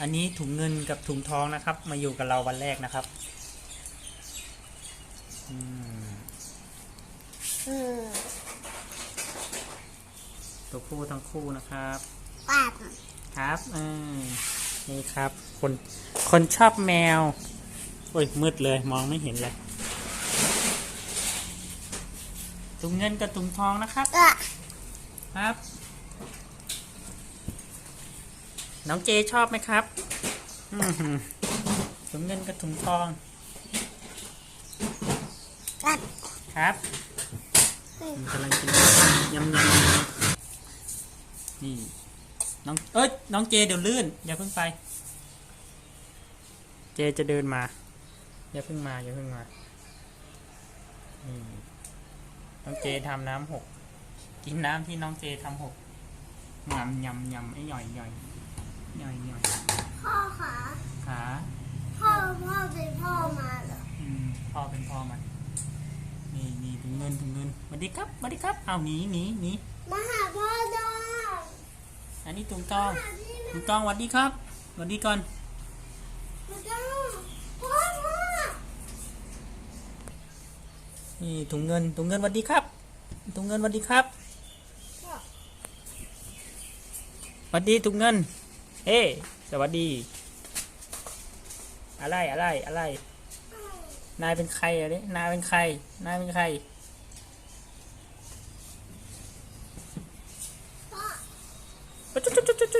อันนี้ถุงเงินกับถุงทองนะครับ มาอยู่กับเราวันแรกนะครับอืมอืมตัวผู้ทั้งคู่นะครับปัดครับอืมนี่ครับ คนคนชอบแมว โอ้ยมืดเลยมองไม่เห็นเลยถุงเงินกับถุงทองนะครับเอะครับ น้องเจชอบไหมครับถุงเงินกับถุงทองปัดครับกำลังกินยำยำนี่น้องเอ้ยน้องเจเดี๋ยวลื่น อย่าเพิ่งไป เจจะเดินมา อย่าเพิ่งมาอย่าเพิ่งมานี่น้องเจทำน้ำหก กินน้ำที่น้องเจทำหกยำยำยำไอ้หย่อยหย่อย หย่อยหย่อยพ่อคะขาพ่อพ่อเป็นพ่อมาเหรออืมพ่อเป็นพ่อมัน นี่นี่ถุงเงินถุงเงินสวัสดีครับสวัสดีครับ เอาหนีหนีหนีมาหาพ่อดองอันนี้ถุงทองหาที่ถุงทองสวัสดีครับสวัสดีก่อนมาดองพ่อพ่อนี่ถุงเงินถุงเงินสวัสดีครับถุงเงินสวัสดีครับสวัสดีถุงเงิน เฮ้ สวัสดี อะไร อะไร อะไร นายเป็นใครอะเนี่ยนายเป็นใคร นายเป็นใครพ่อจุดจุดจุดจุดจุดจุด